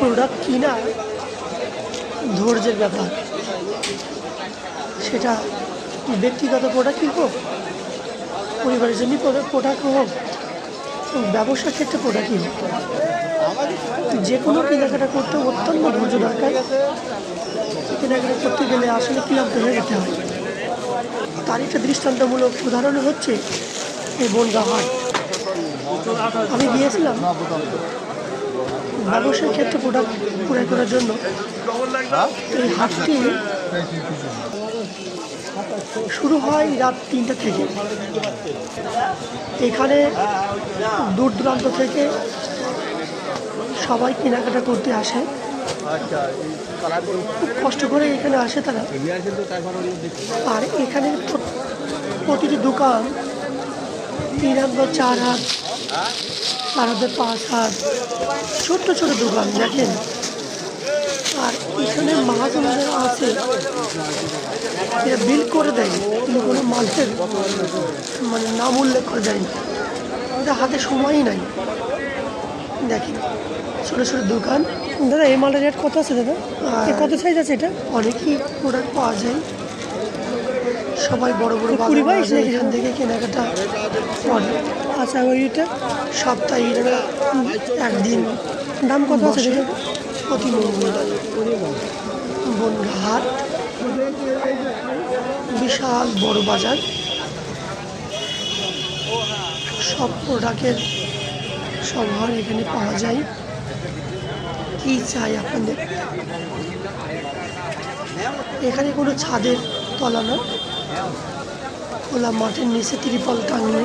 Product কিনা ধৈর্যের ব্যাপার। সেটা ব্যক্তিগত প্রোডাক্টই হোক, পরিবারের জন্য প্রোডাক্ট হোক ব্যবসার ক্ষেত্রে প্রোডাক্টই হোক। যে কোনো কেনাকাটা করতে অত্যন্ত ধৈর্য দরকার। কেনাকাটা করতে গেলে আসলে ক্লান্ত হয়ে যেতে হয়। তার একটা দৃষ্টান্তমূলক উদাহরণ হচ্ছে এই বনগা হাট। আমি গিয়েছিলাম ব্যবসার ক্ষেত্রে প্রোডাক্ট ক্রয় করার জন্য এই হাটটি শুরু হয় রাত তিনটা থেকে। এখানে দূর দূরান্ত থেকে সবাই কেনাকাটা করতে আসে। খুব কষ্ট করে এখানে আসে তারা। আর এখানে প্রতিটি দোকান তিন হাত বা চার হাত হাতের পাঁচ হাত ছোট্ট ছোট দোকান দেখেন। আর এখানে মাছ যারা আছে। এরা বিল করে দেয় কিন্তু কোনো মালের মানে নাম উল্লেখ করে দেয় না। ওদের হাতে সময়ই নাই। দেখেন ছোটো ছোটো দোকান। দাদা এই মালের রেট কত আছে দাদা? কত সাইজ আছে এটা? অনেকই প্রোডাক্ট পাওয়া যায়। সবাই বড় বড় কুড়ি বাইশ এখান থেকে কেনাকাটা করে। আচ্ছা ওইটা সপ্তাহে একদিন। দাম কত আছে সেটা প্রতি মঙ্গলবার। বনঘাট বিশাল বড় বাজার। সব প্রোডাক্টের সমাহার এখানে পাওয়া যায়। কি চাই আপনাদের? এখানে কোনো ছাদের তলা না খোলা মাঠের নিচে ত্রিপল টাঙিয়ে